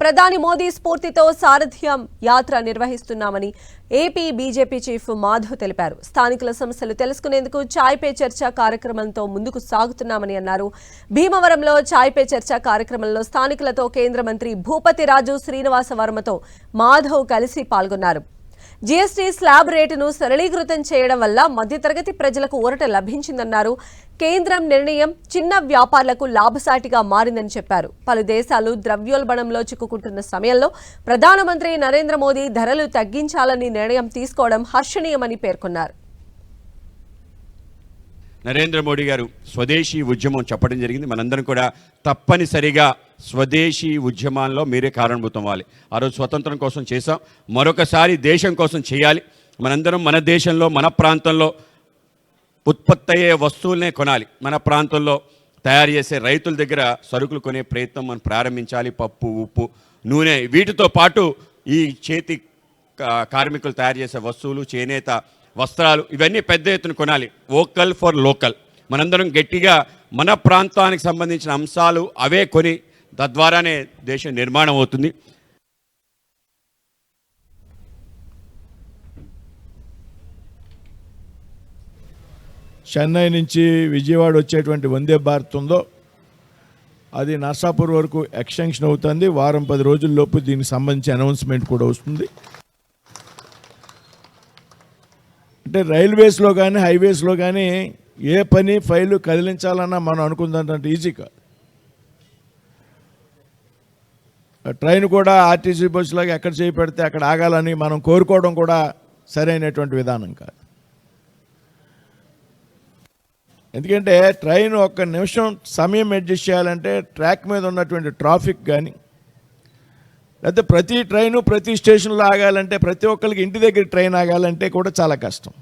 ప్రధాని మోదీ స్ఫూర్తితో సారథ్యం యాత్ర నిర్వహిస్తున్నామని ఏపీ బీజేపీ చీఫ్ మాధవ్ తెలిపారు. స్థానికుల సమస్యలు తెలుసుకునేందుకు ఛాయ్ పే చర్చ కార్యక్రమంతో ముందుకు సాగుతున్నామని అన్నారు. భీమవరంలో ఛాయ్ పే చర్చ కార్యక్రమంలో స్థానికులతో కేంద్ర మంత్రి భూపతి రాజు శ్రీనివాస వర్మతో మాధవ్ కలిసి పాల్గొన్నారు. జీఎస్టీ స్లాబ్ రేటును సరళీకృతం చేయడం వల్ల మధ్యతరగతి ప్రజలకు ఊరట లభించిందన్నారు. కేంద్రం నిర్ణయం చిన్న వ్యాపారులకు లాభసాటిగా మారిందని చెప్పారు. పలు దేశాలు ద్రవ్యోల్బణంలో చిక్కుకుంటున్న సమయంలో ప్రధానమంత్రి నరేంద్ర మోదీ ధరలు తగ్గించాలని నిర్ణయం తీసుకోవడం హర్షణీయమని పేర్కొన్నారు. నరేంద్ర మోడీ గారు స్వదేశీ ఉద్యమం చెప్పడం జరిగింది. మనందరం కూడా తప్పనిసరిగా స్వదేశీ ఉద్యమాల్లో మీరే కారణభూతం అవ్వాలి. ఆ రోజు స్వతంత్రం కోసం చేసాం మరొకసారి దేశం కోసం చేయాలి. మనందరం మన దేశంలో మన ప్రాంతంలో ఉత్పత్తి అయ్యే వస్తువులనే కొనాలి. మన ప్రాంతంలో తయారు చేసే రైతుల దగ్గర సరుకులు కొనే ప్రయత్నం మనం ప్రారంభించాలి. పప్పు ఉప్పు నూనె వీటితో పాటు ఈ చేతి కా- కార్మికులు తయారు చేసే వస్తువులు చేనేత వస్త్రాలు ఇవన్నీ పెద్ద ఎత్తున కొనాలి. Vocal for local. మనందరం గట్టిగా మన ప్రాంతానికి సంబంధించిన అంశాలు అవే కొని తద్వారానే దేశం నిర్మాణం అవుతుంది. చెన్నై నుంచి విజయవాడ వచ్చేటువంటి వందే భారత్ ఉందో అది నర్సాపూర్ వరకు ఎక్స్టెన్షన్ అవుతుంది. వారం పది రోజుల్లోపు దీనికి సంబంధించి అనౌన్స్మెంట్ కూడా వస్తుంది. అంటే రైల్వేస్లో కానీ హైవేస్లో కానీ ఏ పని ఫైలు కదిలించాలన్నా మనం అనుకుందంటే ఈజీ కాదు. ట్రైన్ కూడా ఆర్టీసీ బస్సులాగా ఎక్కడ చేయి పెడితే అక్కడ ఆగాలని మనం కోరుకోవడం కూడా సరైనటువంటి విధానం కాదు. ఎందుకంటే ట్రైన్ ఒక్క నిమిషం సమయం అడ్జస్ట్ చేయాలంటే ట్రాక్ మీద ఉన్నటువంటి ట్రాఫిక్ కానీ లేకపోతే ప్రతి ట్రైను ప్రతి స్టేషన్లో ఆగాలంటే ప్రతి ఒక్కరికి ఇంటి దగ్గర ట్రైన్ ఆగాలంటే కూడా చాలా కష్టం.